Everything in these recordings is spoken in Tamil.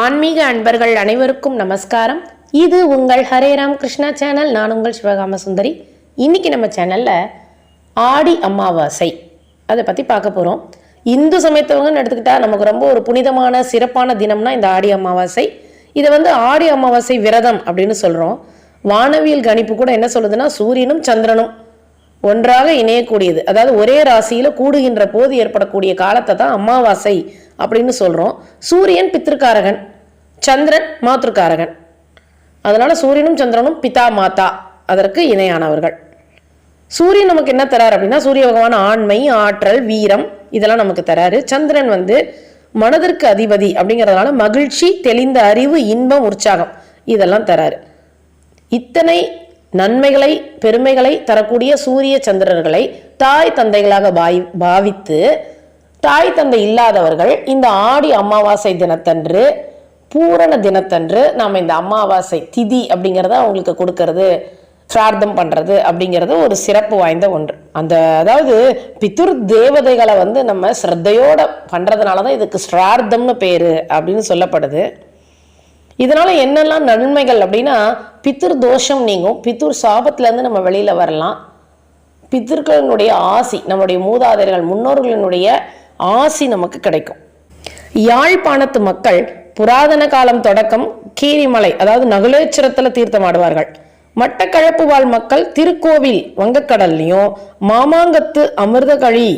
ஆன்மீக அன்பர்கள் அனைவருக்கும் நமஸ்காரம். இது உங்கள் ஹரேராம் கிருஷ்ணா சேனல். நான் உங்கள் சிவகாம சுந்தரி. இன்னைக்கு நம்ம சேனலில் ஆடி அமாவாசை. அதை பற்றி பார்க்க போகிறோம் இந்து சமயத்தவங்கன்னு எடுத்துக்கிட்டா நமக்கு ரொம்ப ஒரு புனிதமான சிறப்பான தினம்னா இந்த ஆடி அமாவாசை. இதை வந்து ஆடி அமாவாசை விரதம் அப்படின்னு சொல்கிறோம் வானவியல் கணிப்பு கூட என்ன சொல்லுதுன்னா சூரியனும் சந்திரனும். ஒன்றாக இணையக்கூடியது. அதாவது ஒரே ராசியில் கூடுகின்ற போது ஏற்படக்கூடிய காலத்தை தான் அமாவாசை அப்படின்னு சொல்கிறோம் சூரியன் பித்திருக்காரகன் சந்திரன் மாத்திருக்காரகன் அதனால் சூரியனும் சந்திரனும் பிதா மாதா அதற்கு இணையானவர்கள். சூரியன் நமக்கு என்ன தராரு அப்படின்னா சூரிய பகவான் ஆண்மை ஆற்றல் வீரம் இதெல்லாம் நமக்கு தராரு. சந்திரன் வந்து மனதிற்கு அதிபதி அப்படிங்கிறதுனால மகிழ்ச்சி தெளிந்த அறிவு இன்பம் உற்சாகம் இதெல்லாம் தராரு. இத்தனை நன்மைகளை பெருமைகளை தரக்கூடிய சூரிய சந்திரர்களை தாய் தந்தைகளாக பாய் பாவித்து தாய் தந்தை இல்லாதவர்கள் இந்த ஆடி அமாவாசை தினத்தன்று பூரண தினத்தன்று நாம் இந்த அமாவாசை திதி அப்படிங்கிறத அவங்களுக்கு கொடுக்கறது சிரார்த்தம் பண்ணுறது அப்படிங்கிறது ஒரு சிறப்பு வாய்ந்த ஒன்று. அந்த அதாவது பித்துர் தேவதைகளை வந்து நம்ம ஸ்ரத்தையோடு பண்ணுறதுனால தான் இதுக்கு ஸ்ரார்த்தம்னு பேர் அப்படின்னு சொல்லப்படுது. இதனால் என்னெல்லாம் நன்மைகள் அப்படின்னா பித்திரு தோஷம் நீங்கும். பித்தூர் சாபத்துலேருந்து நம்ம வெளியில் வரலாம். பித்தர்களினுடைய ஆசி நம்முடைய மூதாதையர்கள் முன்னோர்களினுடைய ஆசி நமக்கு கிடைக்கும். யாழ்ப்பாணத்து மக்கள் புராதன காலம் தொடக்கம் கீரிமலை அதாவது நகுலேச்சரத்தில் தீர்த்தமாடுவார்கள். மட்டக்களப்பு வாழ் மக்கள் திருக்கோவில் வங்கக்கடல்லையும் மாமாங்கத்து அமிர்தகழி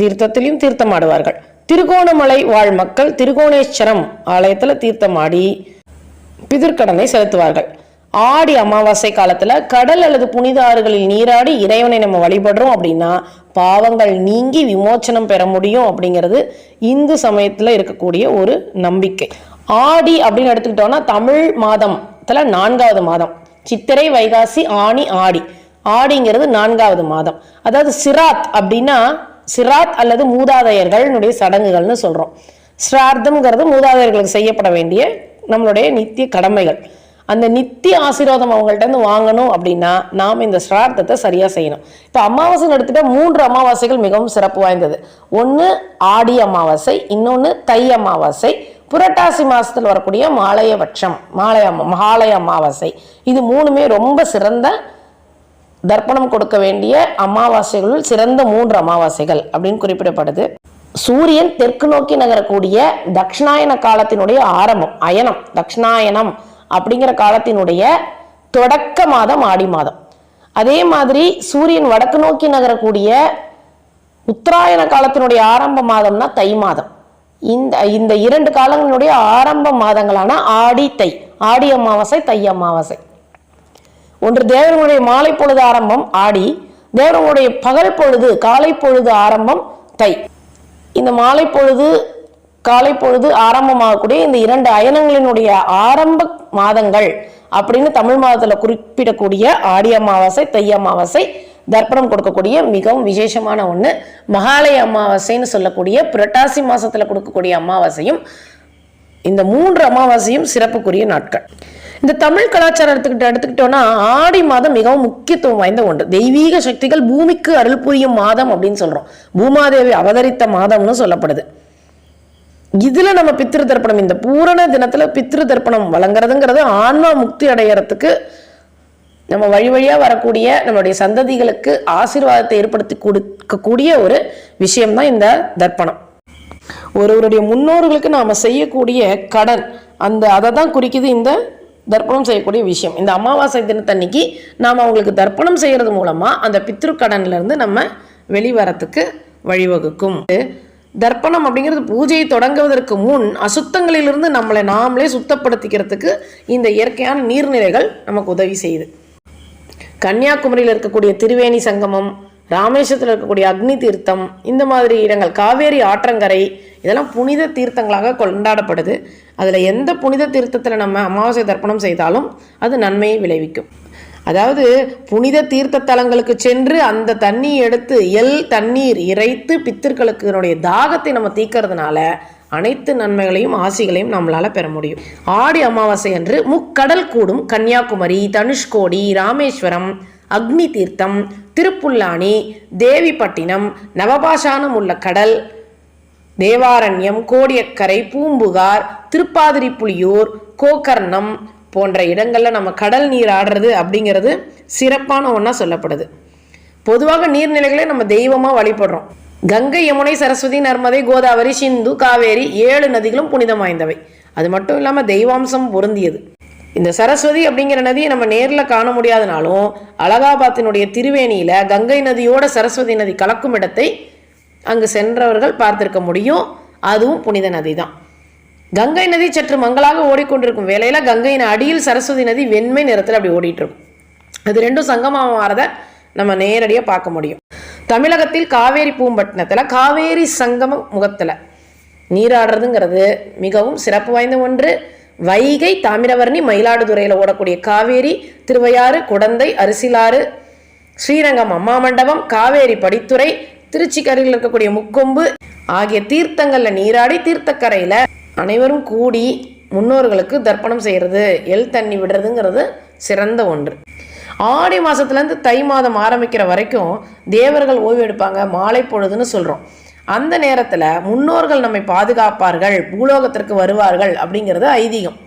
தீர்த்தத்திலையும் தீர்த்தமாடுவார்கள். திருகோணமலை வாழ் மக்கள் திருகோணேஸ்வரம் ஆலயத்தில் தீர்த்தமாடி பிதிர்கடனை செலுத்துவார்கள். ஆடி அமாவாசை காலத்தில் கடல் அல்லது புனித ஆறுகளில் நீராடி இறைவனை நம்ம வழிபடுறோம் அப்படின்னா பாவங்கள் நீங்கி விமோச்சனம் பெற முடியும் அப்படிங்கிறது இந்து சமயத்தில் இருக்கக்கூடிய ஒரு நம்பிக்கை. ஆடி அப்படின்னு எடுத்துக்கிட்டோம்னா தமிழ் மாதத்தில் நான்காவது மாதம். சித்திரை வைகாசி ஆணி ஆடி. ஆடிங்கிறது நான்காவது மாதம். அதாவது சிராத் அப்படின்னா சிராத் அல்லது மூதாதையர்களுடைய சடங்குகள்னு சொல்றோம். ஸ்ரார்த்தம்ங்கிறது மூதாதையர்களுக்கு செய்யப்பட வேண்டிய நம்மளுடைய நித்திய கடமைகள். அந்த நித்திய ஆசீர்வாதம் அவங்கள்ட்ட இருந்து வாங்கணும் அப்படின்னா நாம் இந்த ஸ்ரார்த்தத்தை சரியா செய்யணும். இப்போ அமாவாசை எடுத்துட்டா மூன்று அமாவாசைகள் மிகவும் சிறப்பு வாய்ந்தது. ஒன்று ஆடி அமாவாசை இன்னொன்று தை அமாவாசை புரட்டாசி மாசத்தில் வரக்கூடிய மாலையபட்சம் மாலய மகாலய அமாவாசை. இது மூணுமே ரொம்ப சிறந்த தர்ப்பணம் கொடுக்க வேண்டிய அமாவாசைகளுள் சிறந்த மூன்று அமாவாசைகள் அப்படின்னு குறிப்பிடப்படுது. சூரியன் தெற்கு நோக்கி நகரக்கூடிய தக்ஷணாயன காலத்தினுடைய ஆரம்பம் அயனம் தக்ஷணாயனம் அப்படிங்கிற காலத்தினுடைய தொடக்க மாதம் ஆடி மாதம். அதே மாதிரி சூரியன் வடக்கு நோக்கி நகரக்கூடிய உத்தராயண காலத்தினுடைய ஆரம்ப மாதம்னா தை மாதம். இந்த இந்த இரண்டு காலங்களுடைய ஆரம்ப மாதங்களான ஆடி தை ஆடி அமாவாசை தை அமாவாசை. ஒன்று தேவனுடைய மாலை பொழுது ஆரம்பம் ஆடி தேவனுடைய பகல் பொழுது காலை பொழுது ஆரம்பம் தை. இந்த மாலை பொழுது காலை பொழுது ஆரம்பமாகக்கூடிய இந்த இரண்டு அயனங்களினுடைய ஆரம்ப மாதங்கள் அப்படின்னு தமிழ் மாதத்தில் குறிப்பிடக்கூடிய ஆடி அமாவாசை தை அமாவாசை தர்ப்பணம் கொடுக்கக்கூடிய மிகவும் விசேஷமான ஒன்று மகாலய அமாவாசைன்னு சொல்லக்கூடிய புரட்டாசி மாதத்தில் கொடுக்கக்கூடிய அமாவாசையும் இந்த மூன்று அமாவாசையும் சிறப்புக்குரிய நாட்கள். இந்த தமிழ் கலாச்சாரம் எடுத்துக்கிட்டு எடுத்துக்கிட்டோம்னா ஆடி மாதம் மிகவும் முக்கியத்துவம் வாய்ந்த ஒன்று. தெய்வீக சக்திகள் பூமிக்கு அருள் புரியும் மாதம் அப்படின்னு சொல்றோம். பூமாதேவி அவதரித்த மாதம்னு சொல்லப்படுது. இதுல நம்ம பித்திரு தர்ப்பணம் இந்த பூரண தினத்துல பித்திரு தர்ப்பணம் வழங்குறதுங்கிறது ஆன்மா முக்தி அடையறதுக்கு நம்ம வழி வழியா வரக்கூடிய நம்மளுடைய சந்ததிகளுக்கு ஆசீர்வாதத்தை ஏற்படுத்தி கொடுக்கக்கூடிய ஒரு விஷயம்தான் இந்த தர்ப்பணம். ஒருவருடைய முன்னோர்களுக்கு நாம செய்யக்கூடிய கடன் அந்த அதை தான் குறிக்குது இந்த தர்ப்பணம் செய்யக்கூடிய விஷயம். இந்த அமாவாசை தினத்தன்னைக்கு நாம் அவங்களுக்கு தர்ப்பணம் செய்கிறது மூலமாக அந்த பித்ரு நம்ம வெளிவரத்துக்கு வழிவகுக்கும். தர்ப்பணம் அப்படிங்கிறது பூஜையை தொடங்குவதற்கு முன் அசுத்தங்களிலிருந்து நம்மளை நாமளே சுத்தப்படுத்திக்கிறதுக்கு இந்த இயற்கையான நீர்நிலைகள் நமக்கு உதவி செய்யுது. கன்னியாகுமரியில் இருக்கக்கூடிய திருவேணி சங்கமம் ராமேஸ்வரத்தில் இருக்கக்கூடிய அக்னி தீர்த்தம் இந்த மாதிரி இடங்கள் காவேரி ஆற்றங்கரை இதெல்லாம் புனித தீர்த்தங்களாக கொண்டாடப்படுது. அதில் எந்த புனித தீர்த்தத்தில் நம்ம அமாவாசை தர்ப்பணம் செய்தாலும் அது நன்மையை விளைவிக்கும். அதாவது புனித தீர்த்த தலங்களுக்கு சென்று அந்த தண்ணியை எடுத்து எல் தண்ணீர் இறைத்து பித்தர்களுக்கு தாகத்தை நம்ம தீக்கிறதுனால அனைத்து நன்மைகளையும் ஆசிகளையும் நம்மளால பெற முடியும். ஆடி அமாவாசை அன்று முக்கடல் கூடும் கன்னியாகுமரி தனுஷ்கோடி ராமேஸ்வரம் அக்னி தீர்த்தம் திருப்புல்லானி தேவிப்பட்டினம் நவபாஷானம் உள்ள கடல் தேவாரண்யம் கோடியக்கரை பூம்புகார் திருப்பாதிரிப்புலியூர் கோகர்ணம் போன்ற இடங்களில் நம்ம கடல் நீர் ஆடுறது அப்படிங்கிறது சிறப்பான ஒன்றா சொல்லப்படுது. பொதுவாக நீர்நிலைகளை நம்ம தெய்வமாக வழிபடுறோம். கங்கை யமுனை சரஸ்வதி நர்மதை கோதாவரி சிந்து காவேரி ஏழு நதிகளும் புனிதம் வாய்ந்தவை. அது மட்டும் இல்லாமல் தெய்வாம்சம் பொருந்தியது. இந்த சரஸ்வதி அப்படிங்கிற நதியை நம்ம நேரில் காண முடியாதனாலும் அலகாபாத்தினுடைய திருவேணியில் கங்கை நதியோட சரஸ்வதி நதி கலக்கும் இடத்தை அங்கு சென்றவர்கள் பார்த்திருக்க முடியும். அதுவும் புனித நதி தான் கங்கை நதி சற்று மங்களாக ஓடிக்கொண்டிருக்கும் வேலையில் கங்கையின் அடியில் சரஸ்வதி நதி வெண்மை நிறத்தில் அப்படி ஓடிட்டுருக்கும். அது ரெண்டும் சங்கமாக மாறதை நம்ம நேரடியாக பார்க்க முடியும். தமிழகத்தில் காவேரி பூம்பட்டினத்தில் காவேரி சங்கம முகத்தில் நீராடுறதுங்கிறது மிகவும் சிறப்பு வாய்ந்த ஒன்று. வைகை தாமிரவர்ணி மயிலாடுதுறையில் ஓடக்கூடிய காவேரி திருவையாறு குடந்தை அரிசிலாறு ஸ்ரீரங்கம் அம்மா மண்டபம் காவேரி படித்துறை திருச்சிக்கரையில் இருக்கக்கூடிய முக்கொம்பு ஆகிய தீர்த்தங்கள்ல நீராடி தீர்த்தக்கரையில் அனைவரும் கூடி முன்னோர்களுக்கு தர்ப்பணம் செய்கிறது எள் தண்ணி விடுறதுங்கிறது சிறந்த ஒன்று. ஆடி மாதத்துலேருந்து தை மாதம் ஆரம்பிக்கிற வரைக்கும் தேவர்கள் ஓய்வு எடுப்பாங்க மாலை பொழுதுன்னு சொல்கிறோம் அந்த நேரத்தில் முன்னோர்கள் நம்மை பாதுகாப்பார்கள் பூலோகத்திற்கு வருவார்கள் அப்படிங்கிறது ஐதீகம்.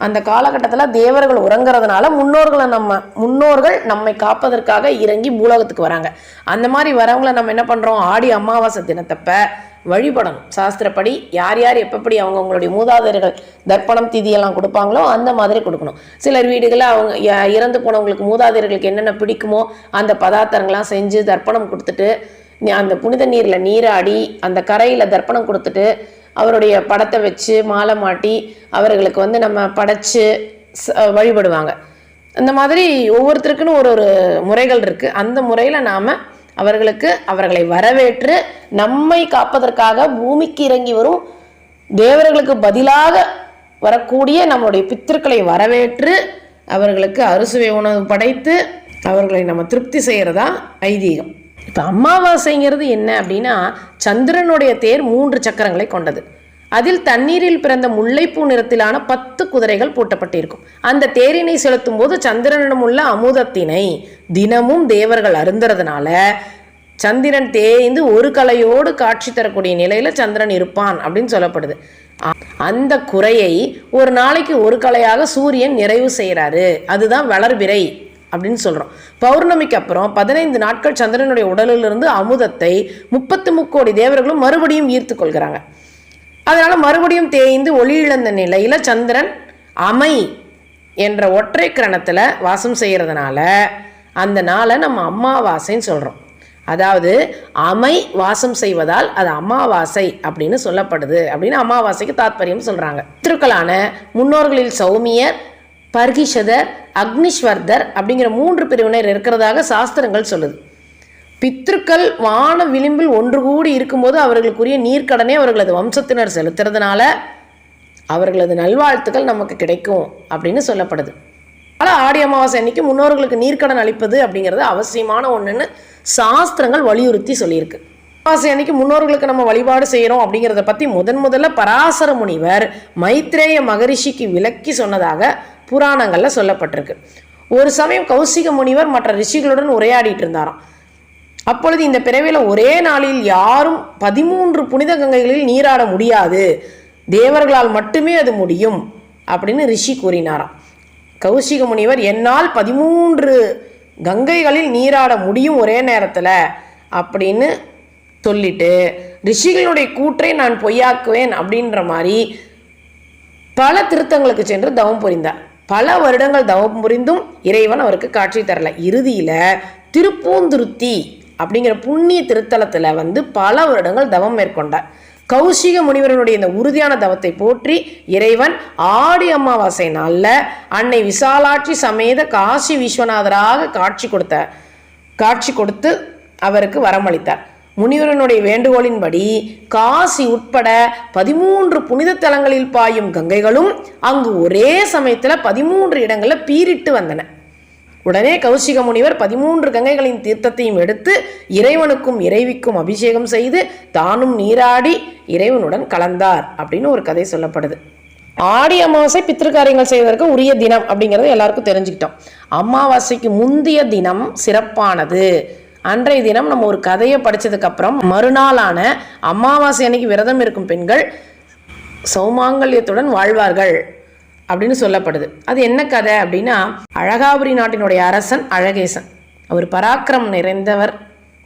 அந்த காலகட்டத்தில் தேவர்கள் உறங்குறதுனால முன்னோர்களை நம்ம முன்னோர்கள் நம்மை காப்பதற்காக இறங்கி பூலோகத்துக்கு வராங்க. அந்த மாதிரி வரவங்களை நம்ம என்ன பண்ணுறோம் ஆடி அமாவாசை தினத்தப்ப வழிபடணும். சாஸ்திரப்படி யார் யார் எப்பப்படி அவங்கவுங்களுடைய மூதாதையர்கள் தர்ப்பணம் திதியெல்லாம் கொடுப்பாங்களோ அந்த மாதிரி கொடுக்கணும். சிலர் வீடுகளில் அவங்க இறந்து போனவங்களுக்கு மூதாதையர்களுக்கு என்னென்ன பிடிக்குமோ அந்த பதார்த்தங்கள்லாம் செஞ்சு தர்ப்பணம் கொடுத்துட்டு அந்த புனித நீரில் நீராடி அந்த கரையில் தர்ப்பணம் கொடுத்துட்டு அவருடைய படத்தை வச்சு மாலை மாட்டி அவர்களுக்கு வந்து நம்ம படைச்சு ச- வழிபடுவாங்க. அந்த மாதிரி ஒவ்வொருத்தருக்குன்னு ஒரு ஒரு முறைகள் இருக்குது அந்த முறையில் நாம் அவர்களுக்கு அவர்களை வரவேற்று நம்மை காப்பதற்காக பூமிக்கு இறங்கி வரும் தேவர்களுக்கு பதிலாக வரக்கூடிய நம்முடைய பித்திருக்களை வரவேற்று அவர்களுக்கு அறுசுவை உணவு படைத்து அவர்களை நம்ம திருப்தி செய்கிறதா ஐதீகம். இப்போ அமாவாசைங்கிறது என்ன அப்படின்னா சந்திரனுடைய தேர் மூன்று சக்கரங்களை கொண்டது. அதில் தண்ணீரில் பிறந்த முல்லைப்பூ நிறத்திலான பத்து குதிரைகள் பூட்டப்பட்டிருக்கும். அந்த தேரினை செலுத்தும் போது சந்திரனிடம் உள்ள அமுதத்தினை தினமும் தேவர்கள் அருந்துறதுனால சந்திரன் தேய்ந்து ஒரு கலையோடு காட்சி தரக்கூடிய நிலையில சந்திரன் இருப்பான் அப்படின்னு சொல்லப்படுது. அந்த குறையை ஒரு நாளைக்கு ஒரு கலையாக சூரியன் நிறைவு செய்கிறாரு அதுதான் வளர்பிறை. அப்படின்னு சொல்கிறோம் பௌர்ணமிக்கு அப்புறம் பதினைந்து நாட்கள் சந்திரனுடைய உடலிலிருந்து அமுதத்தை முப்பத்து முக்கோடி தேவர்களும் மறுபடியும் ஈர்த்து கொள்கிறாங்க. அதனால் மறுபடியும் தேய்ந்து ஒளி இழந்த நிலையில் சந்திரன் அமை என்ற ஒற்றை கிரணத்தில் வாசம் செய்கிறதுனால அந்த நாளை நம்ம அம்மாவாசைன்னு சொல்கிறோம் அதாவது அமை வாசம் செய்வதால் அது அமாவாசை அப்படின்னு சொல்லப்படுது அப்படின்னு அமாவாசைக்கு தாத்பரியம் சொல்கிறாங்க திருக்களான முன்னோர்களில் சௌமியர் பர்கிஷதர் அக்னிஸ்வர்தர் அப்படிங்கிற மூன்று பிரிவினர் இருக்கிறதாக சாஸ்திரங்கள் சொல்லுது. பித்ருக்கள் வான விளிம்பில் ஒன்று கூடி இருக்கும்போது அவர்களுக்குரிய நீர்க்கடனை அவர்களது வம்சத்தினர் செலுத்துறதுனால அவர்களது நல்வாழ்த்துக்கள் நமக்கு கிடைக்கும் அப்படின்னு சொல்லப்படுது. ஆனால் ஆடி அமாவாசை அன்னைக்கு முன்னோர்களுக்கு நீர்க்கடன் அளிப்பது அப்படிங்கிறது அவசியமான ஒன்றுன்னு சாஸ்திரங்கள் வலியுறுத்தி சொல்லியிருக்கு. அமாவாசை அன்னைக்கு முன்னோர்களுக்கு நம்ம வழிபாடு செய்கிறோம் அப்படிங்கிறத பற்றி முதன் முதல்ல பராசர முனிவர் மைத்ரேய மகரிஷிக்கு விளக்கி சொன்னதாக புராணங்களில் சொல்லப்பட்டிருக்கு. ஒரு சமயம் கௌசிக முனிவர் மற்ற ரிஷிகளுடன் உரையாடிட்டு இருந்தாராம். அப்பொழுது இந்த பிறவியில் ஒரே நாளில் யாரும் பதிமூன்று புனித கங்கைகளில் நீராட முடியாது. தேவர்களால் மட்டுமே அது முடியும் அப்படின்னு ரிஷி கூறினாராம். கௌசிக முனிவர் என்னால் பதிமூன்று கங்கைகளில் நீராட முடியும் ஒரே நேரத்தில் அப்படின்னு சொல்லிட்டு ரிஷிகளுடைய கூற்றை நான் பொய்யாக்குவேன் அப்படின்ற மாதிரி பல திருத்தங்களுக்கு சென்று தவம் புரிந்தார். பல வருடங்கள் தவம் புரிந்தும் இறைவன் அவருக்கு காட்சி தரல. இறுதியில் திருப்பூந்துருத்தி அப்படிங்கிற புண்ணிய திருத்தலத்தில் வந்து பல வருடங்கள் தவம் மேற்கொண்டார். கௌசிக முனிவரனுடைய இந்த உறுதியான தவத்தை போற்றி இறைவன் ஆடி அமாவாசை நாளில் அன்னை விசாலாட்சி சமேத காசி விஸ்வநாதராக காட்சி கொடுத்த காட்சி கொடுத்து அவருக்கு வரமளித்தார். முனிவரனுடைய வேண்டுகோளின்படி காசி உட்பட பதிமூன்று புனித தலங்களில் பாயும் கங்கைகளும் அங்கு ஒரே சமயத்துல பதிமூன்று இடங்களில் பீரிட்டு வந்தன. உடனே கௌசிக முனிவர் பதிமூன்று கங்கைகளின் தீர்த்தத்தையும் எடுத்து இறைவனுக்கும் இறைவிக்கும் அபிஷேகம் செய்து தானும் நீராடி இறைவனுடன் கலந்தார் அப்படின்னு ஒரு கதை சொல்லப்படுது. ஆடி அமாவாசை பித்திருக்காரியங்கள் செய்வதற்கு உரிய தினம் அப்படிங்கிறது எல்லாருக்கும் தெரிஞ்சுக்கிட்டோம். அமாவாசைக்கு முந்தைய தினம் சிறப்பானது. அன்றைய தினம் நம்ம ஒரு கதையை படிச்சதுக்கப்புறம் மறுநாளான அமாவாசை அன்னைக்கு விரதம் இருக்கும் பெண்கள் சௌமாங்கல்யத்துடன் வாழ்வார்கள் அப்படின்னு சொல்லப்படுது. அது என்ன கதை அப்படின்னா அழகாபுரி நாட்டினுடைய அரசன் அழகேசன். அவர் பராக்கிரமம் நிறைந்தவர்.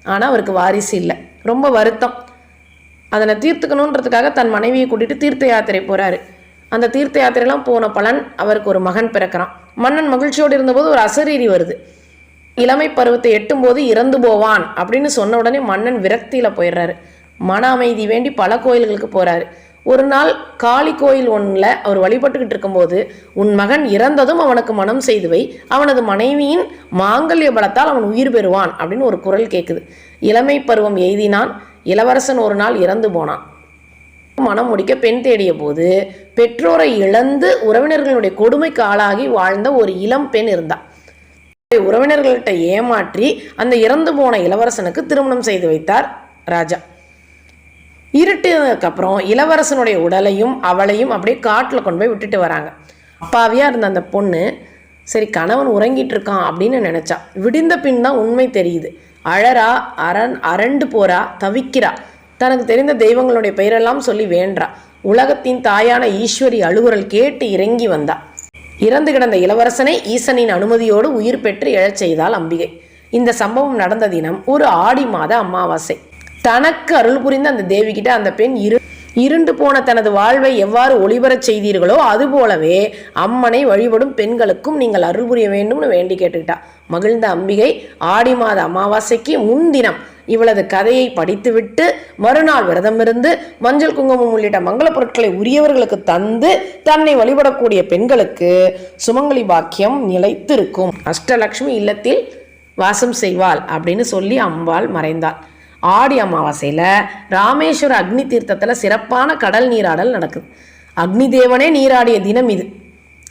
ஆனால் அவருக்கு வாரிசு இல்லை. ரொம்ப வருத்தம். அதனை தீர்த்துக்கணுன்றதுக்காக தன் மனைவியை கூட்டிட்டு தீர்த்த யாத்திரை போகிறாரு அந்த தீர்த்த யாத்திரையெல்லாம் போன பலன் அவருக்கு ஒரு மகன் பிறக்கிறான். மன்னன் மகிழ்ச்சியோடு இருந்தபோது ஒரு அசரீரி வருது. இளமை பருவத்தை எட்டும்போது இறந்து போவான் அப்படின்னு சொன்ன உடனே மன்னன் விரக்தியில் போயிடுறாரு. மன அமைதி வேண்டி பல கோயில்களுக்கு போறாரு. ஒரு நாள் காளி கோயில் ஒன்றில் அவர் வழிபட்டுக்கிட்டு இருக்கும்போது உன் மகன் இறந்ததும் அவனுக்கு மனம் செய்து வை அவனது மனைவியின் மாங்கல்ய பலத்தால் அவன் உயிர் பெறுவான் அப்படின்னு ஒரு குரல் கேட்குது இளமை பருவம் எய்தினான். இளவரசன் ஒரு நாள் இறந்து போனான். மனம் முடிக்க பெண் தேடிய போது பெற்றோரை இழந்து உறவினர்களுடைய கொடுமைக்கு ஆளாகி வாழ்ந்த ஒரு இளம் பெண் இருந்தா. உறவினர்கள்ட்ட ஏமாற்றி அந்த இறந்து போன இளவரசனுக்கு திருமணம் செய்து வைத்தார் ராஜா. இருட்டினதுக்கு அப்புறம் இளவரசனுடைய உடலையும் அவளையும் அப்படியே காட்டில் கொண்டு போய் விட்டுட்டு வராங்க. அப்பாவியாக இருந்த அந்த பொண்ணு சரி கணவன் உறங்கிட்டு இருக்கான் அப்படின்னு நினச்சா. விடிந்த பின் தான் உண்மை தெரியுது. அழறா அரண் அரண்டு போறா தவிக்கிறா. தனக்கு தெரிந்த தெய்வங்களுடைய பெயரெல்லாம் சொல்லி வேண்டா உலகத்தின் தாயான ஈஸ்வரி அழுகுரல் கேட்டு இறங்கி வந்தா. இறந்து கிடந்த இளவரசனை ஈசனின் அனுமதியோடு உயிர் பெற்று எழச் செய்தாள் அம்பிகை. இந்த சம்பவம் நடந்த தினம் ஒரு ஆடி மாத அமாவாசை. தனக்கு அருள் புரிந்த அந்த தேவி கிட்ட அந்த பெண் இரு இருண்டு போன தனது வாழ்வை எவ்வாறு ஒளிபரச் செய்தீர்களோ அதுபோலவே அம்மனை வழிபடும் பெண்களுக்கும் நீங்கள் அருள் புரிய வேண்டும்னு வேண்டி கேட்டுக்கிட்டா. மகிழ்ந்த அம்பிகை ஆடி மாத அமாவாசைக்கு முன்தினம் இவளது கதையை படித்துவிட்டு மறுநாள் விரதம் இருந்து மஞ்சள் குங்குமம் உள்ளிட்ட மங்கள பொருட்களை உரியவர்களுக்கு தந்து தன்னை வழிபடக்கூடிய பெண்களுக்கு சுமங்கலி பாக்கியம் நிலைத்திருக்கும். அஷ்டலக்ஷ்மி இல்லத்தில் வாசம் செய்வாள் அப்படின்னு சொல்லி அம்பாள் மறைந்தாள். ஆடி அமாவாசையில் ராமேஸ்வர அக்னி தீர்த்தத்தில் சிறப்பான கடல் நீராடல் நடக்குது. அக்னி தேவனே நீராடிய தினம் இது.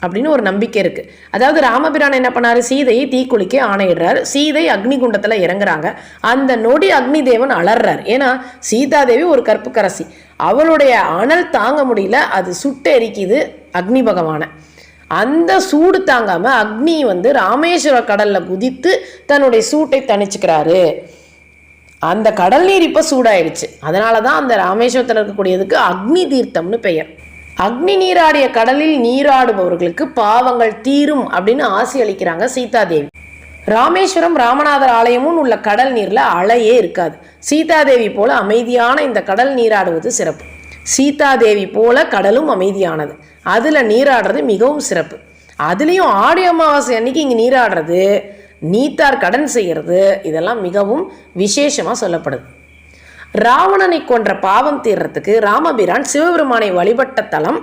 அப்படின்னு ஒரு நம்பிக்கை இருக்கு. அதாவது ராமபிரான் என்ன பண்ணாரு? சீதையை தீக்குளிக்க ஆணையிடுறாரு. சீதை அக்னி குண்டத்தில் இறங்குறாங்க. அந்த நொடி அக்னி தேவன் அலறார். ஏன்னா சீதாதேவி ஒரு கற்புக்கரசி. அவளுடைய அனல் தாங்க முடியல. அது சுட்டு எரிக்குது அக்னி பகவானை. அந்த சூடு தாங்காம அக்னி வந்து ராமேஸ்வர கடல்ல குதித்து தன்னுடைய சூட்டை தணிச்சுக்கிறாரு. அந்த கடல் நீர் இப்போ சூடாயிடுச்சு அதனால தான் அந்த ராமேஸ்வரத்தில் இருக்கக்கூடியதுக்கு அக்னி தீர்த்தம்னு பெயர். அக்னி நீராடிய கடலில் நீராடுபவர்களுக்கு பாவங்கள் தீரும் அப்படின்னு ஆசி அளிக்கிறாங்க சீதாதேவி. ராமேஸ்வரம் ராமநாதர் ஆலயமும் உள்ள கடல் நீர்ல அலையே இருக்காது. சீதாதேவி போல அமைதியான இந்த கடல் நீராடுவது சிறப்பு. சீதாதேவி போல கடலும் அமைதியானது. அதுல நீராடுறது மிகவும் சிறப்பு. அதுலேயும் ஆடி அமாவாசை அன்னைக்கு இங்கே நீராடுறது நீத்தார் கடன் செய்கிறது இதெல்லாம் மிகவும் விசேஷமாக சொல்லப்படுது. ராவணனை கொன்ற பாவம் தீர்றதுக்கு ராமபிரான் சிவபெருமானை வழிபட்ட தலம்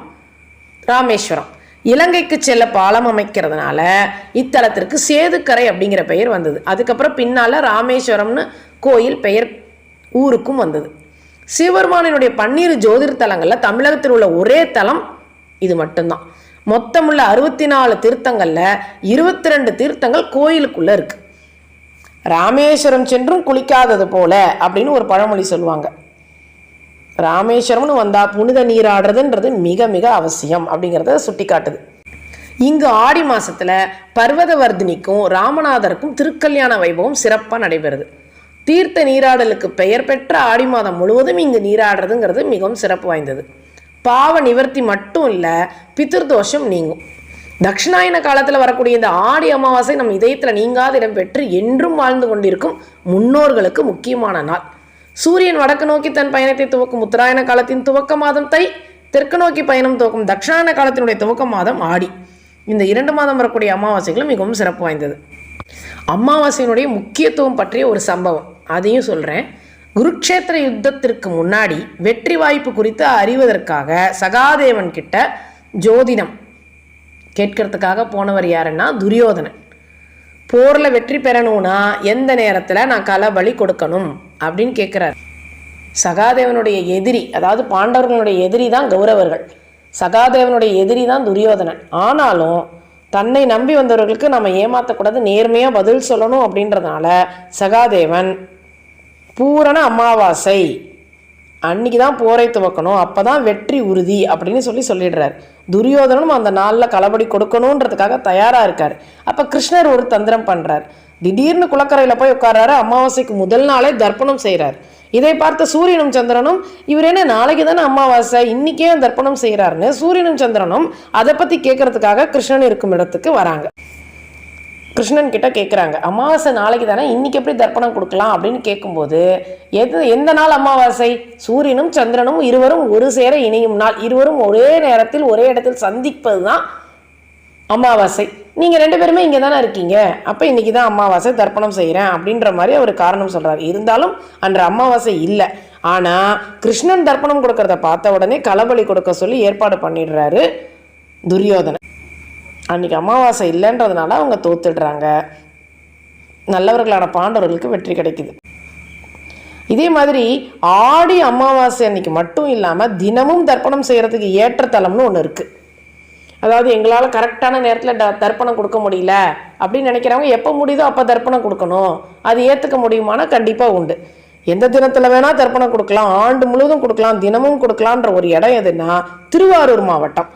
ராமேஸ்வரம். இலங்கைக்கு செல்ல பாலம் அமைக்கிறதுனால இத்தலத்திற்கு சேதுக்கரை அப்படிங்கிற பெயர் வந்தது. அதுக்கப்புறம் பின்னால் ராமேஸ்வரம்னு கோயில் பெயர் ஊருக்கும் வந்தது. சிவபெருமானினுடைய பன்னீர் ஜோதிர் தலங்களில் தமிழகத்தில் உள்ள ஒரே தலம் இது மட்டும்தான். மொத்தமுள்ள அறுபத்தி நாலு தீர்த்தங்களில் இருபத்தி ரெண்டு தீர்த்தங்கள் கோயிலுக்குள்ளே இருக்குது ராமேஸ்வரம் சென்றும் குளிக்காதது போல அப்படின்னு ஒரு பழமொழி சொல்லுவாங்க. ராமேஸ்வரம்னு வந்தால் புனித நீராடுறதுன்றது மிக மிக அவசியம் அப்படிங்கிறத சுட்டி காட்டுது இங்கு ஆடி மாதத்தில் பர்வதவர்தினிக்கும் ராமநாதருக்கும் திருக்கல்யாண வைபவம் சிறப்பாக நடைபெறுது. தீர்த்த நீராடலுக்கு பெயர் பெற்ற ஆடி மாதம் முழுவதும் இங்கு நீராடுறதுங்கிறது மிகவும் சிறப்பு வாய்ந்தது. பாவ நிவர்த்தி மட்டும் இல்லை பித்திருதோஷம் நீங்கும். தட்சிணாயன காலத்தில் வரக்கூடிய இந்த ஆடி அமாவாசை நம் இதயத்தில் நீங்காத இடம் பெற்று என்றும் வாழ்ந்து கொண்டிருக்கும் முன்னோர்களுக்கு முக்கியமான நாள். சூரியன் வடக்கு நோக்கி தன் பயணத்தை துவக்கும் உத்தராயண காலத்தின் துவக்க மாதம் தை தெற்கு நோக்கி பயணம் துவக்கும் தட்சிணாயன காலத்தினுடைய துவக்க மாதம் ஆடி. இந்த இரண்டு மாதம் வரக்கூடிய அமாவாசைகளும் மிகவும் சிறப்பு வாய்ந்தது. அமாவாசையினுடைய முக்கியத்துவம் பற்றிய ஒரு சம்பவம். அதையும் சொல்கிறேன் குருக்ஷேத்திர யுத்தத்திற்கு முன்னாடி வெற்றி வாய்ப்பு குறித்து அறிவதற்காக சகாதேவன் கிட்ட ஜோதிடம் கேட்கறதுக்காக போனவர் யாருன்னா துரியோதனன். போரில் வெற்றி பெறணும்னா எந்த நேரத்தில் நான் களபலி கொடுக்கணும் அப்படின்னு கேட்குறாரு சகாதேவனுடைய எதிரி அதாவது பாண்டவர்களுடைய எதிரி தான் கௌரவர்கள். சகாதேவனுடைய எதிரி தான் துரியோதனன். ஆனாலும் தன்னை நம்பி வந்தவர்களுக்கு நம்ம ஏமாற்றக்கூடாது நேர்மையாக பதில் சொல்லணும் அப்படின்றதுனால சகாதேவன் பூரண அமாவாசை அன்னைக்கு தான் போரை துவக்கணும் அப்போ தான் வெற்றி உறுதி அப்படின்னு சொல்லி சொல்லிடுறாரு. துரியோதனனும் அந்த நாளில் களபடி கொடுக்கணுன்றதுக்காக தயாராக இருக்கார். அப்போ கிருஷ்ணர் ஒரு தந்திரம் பண்ணுறார் திடீர்னு குளக்கரையில் போய் உட்கார்றாரு. அமாவாசைக்கு முதல் நாளே தர்ப்பணம் செய்கிறார் இதை பார்த்த சூரியனும் சந்திரனும் இவர் என்ன நாளைக்கு தானே அமாவாசை இன்னைக்கே தர்ப்பணம் செய்கிறாருன்னு சூரியனும் சந்திரனும் அதை பற்றி கேட்கறதுக்காக கிருஷ்ணன் இருக்கும் இடத்துக்கு வராங்க. கிருஷ்ணன் கிட்ட கேட்குறாங்க அமாவாசை நாளைக்கு தானே இன்னைக்கு எப்படி தர்ப்பணம் கொடுக்கலாம் அப்படின்னு கேட்கும்போது எது எந்த நாள் அமாவாசை? சூரியனும் சந்திரனும் இருவரும் ஒரு சேர இணையும் நாள். இருவரும் ஒரே நேரத்தில் ஒரே இடத்தில் சந்திப்பது தான் அமாவாசை. நீங்கள் ரெண்டு பேருமே இங்கே தானே இருக்கீங்க. அப்போ இன்னைக்கு தான் அமாவாசை தர்ப்பணம் செய்கிறேன் அப்படின்ற மாதிரி அவர் காரணம் சொல்கிறார் இருந்தாலும் அன்று அமாவாசை இல்லை. ஆனால் கிருஷ்ணன் தர்ப்பணம் கொடுக்கறத பார்த்த உடனே களபலி கொடுக்க சொல்லி ஏற்பாடு பண்ணிடுறாரு துரியோதனை அன்னைக்கு அமாவாசை இல்லைன்றதுனால அவங்க தோத்துடுறாங்க. நல்லவர்களான பாண்டவர்களுக்கு வெற்றி கிடைக்குது. இதே மாதிரி ஆடி அமாவாசை அன்னைக்கு மட்டும் இல்லாமல் தினமும் தர்ப்பணம் செய்கிறதுக்கு ஏற்ற தலம்னு ஒன்று இருக்குது அதாவது எங்களால் கரெக்டான நேரத்தில் ட தர்ப்பணம் கொடுக்க முடியல அப்படின்னு நினைக்கிறவங்க எப்போ முடியுதோ அப்போ தர்ப்பணம் கொடுக்கணும். அது ஏற்றுக்க முடியுமானா கண்டிப்பாக உண்டு. எந்த தினத்தில் வேணால் தர்ப்பணம் கொடுக்கலாம். ஆண்டு முழுவதும் கொடுக்கலாம். தினமும் கொடுக்கலான்ற ஒரு இடம் எதுன்னா திருவாரூர் மாவட்டம்.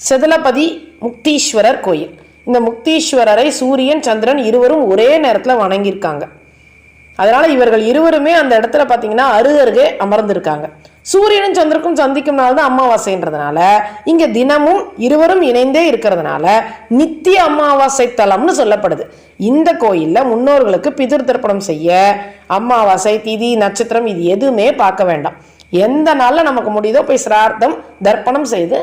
செதலபதி முக்தீஸ்வரர் கோயில். இந்த முக்தீஸ்வரரை சூரியன் சந்திரன் இருவரும் ஒரே நேரத்தில் வணங்கியிருக்காங்க. அதனால் இவர்கள் இருவருமே அந்த இடத்துல பார்த்தீங்கன்னா அருகருகே அமர்ந்திருக்காங்க. சூரியனும் சந்திரக்கும் சந்திக்கும் நாள் தான் அமாவாசைன்றதுனால இங்கே தினமும் இருவரும் இணைந்தே இருக்கிறதுனால நித்திய அமாவாசை தலம்னு சொல்லப்படுது. இந்த கோயிலில் முன்னோர்களுக்கு பிதிர் தர்ப்பணம் செய்ய அமாவாசை திதி நட்சத்திரம் இது எதுவுமே பார்க்க வேண்டாம். எந்த நாளில் நமக்கு முடியுதோ போய் சிரார்த்தம் தர்ப்பணம் செய்து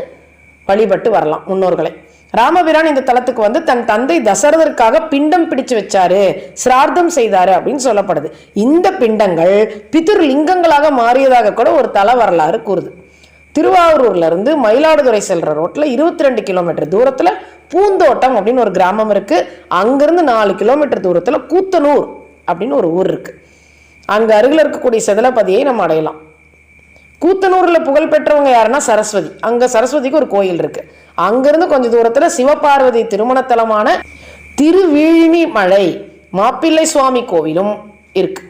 வழிபட்டு வரலாம் முன்னோர்களை. ராமபிரான் இந்த தலத்துக்கு வந்து தன் தந்தை தசரதற்காக பிண்டம் பிடிச்சு வச்சாரு. சிரார்த்தம் செய்தாரு அப்படின்னு சொல்லப்படுது. இந்த பிண்டங்கள் பிதிர் லிங்கங்களாக மாறியதாக கூட ஒரு தல வரலாறு கூறுது. திருவாரூர்ல இருந்து மயிலாடுதுறை செல்ற ரோட்ல இருபத்தி ரெண்டு கிலோமீட்டர் தூரத்துல பூந்தோட்டம் அப்படின்னு ஒரு கிராமம் இருக்கு. அங்கிருந்து நாலு கிலோமீட்டர் தூரத்துல கூத்தனூர் அப்படின்னு ஒரு ஊர் இருக்கு. அங்க அருகில் இருக்கக்கூடிய செதலப்பதியை நம்ம அடையலாம். கூத்தனூரில் புகழ்பெற்றவங்க யாருன்னா சரஸ்வதி. அங்கே சரஸ்வதிக்கு ஒரு கோயில் இருக்கு. அங்கேருந்து கொஞ்ச தூரத்தில் சிவபார்வதி திருமணத்தலமான திருவீழினி மலை மாப்பிள்ளை சுவாமி கோவிலும் இருக்கு.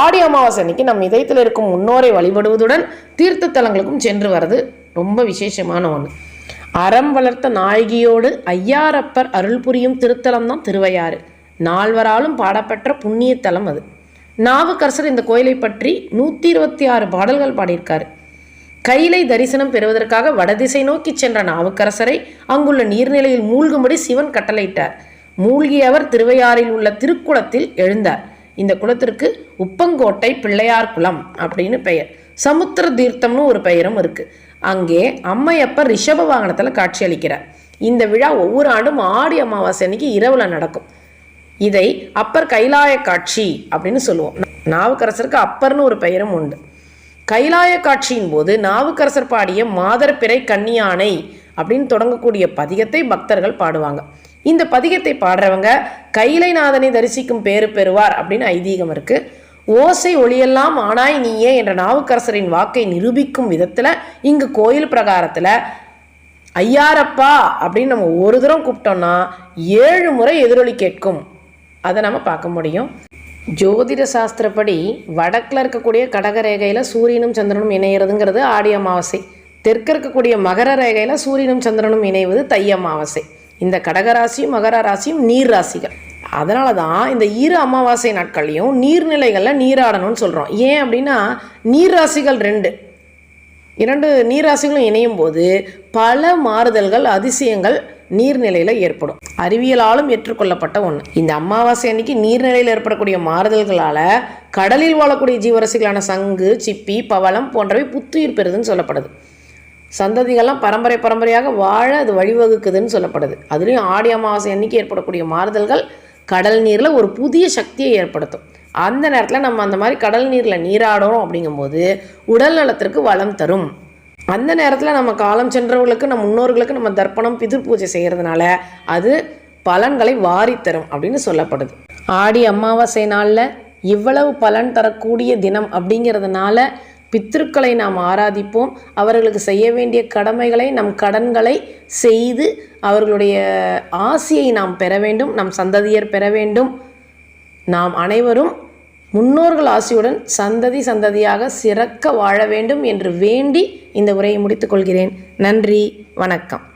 ஆடி அமாவாசை அன்னைக்கு நம் இதயத்தில் இருக்கும் முன்னோரை வழிபடுவதுடன் தீர்த்த தலங்களுக்கும் சென்று வர்றது ரொம்ப விசேஷமான ஒன்று அறம் வளர்த்த நாயகியோடு ஐயாரப்பர் அருள் புரியும் திருத்தலம் தான் திருவையாறு. நால்வராலும் பாடப்பெற்ற புண்ணியத்தலம் அது. நாவுக்கரசர் இந்த கோயிலை பற்றி நூற்றி இருபத்தி ஆறு பாடல்கள் பாடியிருக்கார். கைலை தரிசனம் பெறுவதற்காக வடதிசை நோக்கி சென்ற நாவுக்கரசரை அங்குள்ள நீர்நிலையில் மூழ்கும்படி சிவன் கட்டளையிட்டார். மூழ்கியவர் திருவையாறில் உள்ள திருக்குளத்தில் எழுந்தார். இந்த குளத்திற்கு உப்பங்கோட்டை பிள்ளையார் குளம் அப்படின்னு பெயர். சமுத்திர தீர்த்தம்னு ஒரு பெயரும் இருக்கு. அங்கே அம்மையப்பர் ரிஷப வாகனத்தில் காட்சியளிக்கிறார். இந்த விழா ஒவ்வொரு ஆண்டும் ஆடி அமாவாசை அன்னைக்கு இரவுல நடக்கும். இதை அப்பர் கைலாய காட்சி அப்படின்னு சொல்லுவோம். நாவுக்கரசருக்கு அப்பர்னு ஒரு பெயரும் உண்டு. கைலாய காட்சியின் போது நாவுக்கரசர் பாடிய மாதர் பிறை கன்னியானை அப்படின்னு தொடங்கக்கூடிய பதிகத்தை பக்தர்கள் பாடுவாங்க. இந்த பதிகத்தை பாடுறவங்க கைலைநாதனை தரிசிக்கும் பேறு பெறுவார் அப்படின்னு ஐதீகம் இருக்கு. ஓசை ஒளியெல்லாம் ஆனாய் நீயே என்ற நாவுக்கரசரின் வாக்கை நிரூபிக்கும் விதத்தில் இங்கு கோயில் பிரகாரத்தில் ஐயாரப்பா அப்படின்னு நம்ம ஒரு தூரம் கூப்பிட்டோம்னா ஏழு முறை எதிரொலி கேட்கும். அதை நம்ம பார்க்க முடியும். ஜோதிட சாஸ்திரப்படி வடக்கில் இருக்கக்கூடிய கடக ரேகையில் சூரியனும் சந்திரனும் இணையிறதுங்கிறது ஆடி அமாவாசை. தெற்கு இருக்கக்கூடிய மகர ரேகையில் சூரியனும் சந்திரனும் இணைவது தை அமாவாசை. இந்த கடகராசியும் மகர ராசியும் நீர் ராசிகள். அதனால தான் இந்த இரு அமாவாசை நாட்கள்லையும் நீர்நிலைகளில் நீராடணும்னு சொல்கிறோம் ஏன் அப்படின்னா நீர் ராசிகள் ரெண்டு. இரண்டு நீராசிகளும் இணையும் போது பல மாறுதல்கள் அதிசயங்கள் நீர்நிலையில் ஏற்படும். அறிவியலாலும் ஏற்றுக்கொள்ளப்பட்ட ஒன்று இந்த அமாவாசை அன்னைக்கு நீர்நிலையில் ஏற்படக்கூடிய மாறுதல்களால் கடலில் வாழக்கூடிய ஜீவரசிகளான சங்கு சிப்பி பவளம் போன்றவை புத்துயிர் பெறுதுன்னு சொல்லப்படுது. சந்ததிகள்லாம் பரம்பரை பரம்பரையாக வாழ அது வழிவகுக்குதுன்னு சொல்லப்படுது. அதுலேயும் ஆடி அமாவாசை அன்னைக்கு ஏற்படக்கூடிய மாறுதல்கள் கடல் நீரில் ஒரு புதிய சக்தியை ஏற்படுத்தும். அந்த நேரத்தில் நம்ம அந்த மாதிரி கடல் நீரில் நீராடுறோம் அப்படிங்கும்போது உடல் நலத்திற்கு வளம் தரும். அந்த நேரத்தில் நம்ம காலம் சென்றவர்களுக்கு நம்ம முன்னோர்களுக்கு நம்ம தர்ப்பணம் பிதிர் பூஜை செய்கிறதுனால அது பலன்களை வாரித்தரும் அப்படின்னு சொல்லப்படுது. ஆடி அமாவாசை நாளில் இவ்வளவு பலன் தரக்கூடிய தினம் அப்படிங்கிறதுனால பித்திருக்களை நாம் ஆராதிப்போம். அவர்களுக்கு செய்ய வேண்டிய கடமைகளை நம் கடன்களை செய்து அவர்களுடைய ஆசையை நாம் பெற வேண்டும் நம் சந்ததியர் பெற வேண்டும். நாம் அனைவரும் முன்னோர்கள் ஆசியுடன் சந்ததி சந்ததியாக சிறக்க வாழ வேண்டும் என்று வேண்டி இந்த உரையை முடித்துக்கொள்கிறேன் நன்றி வணக்கம்.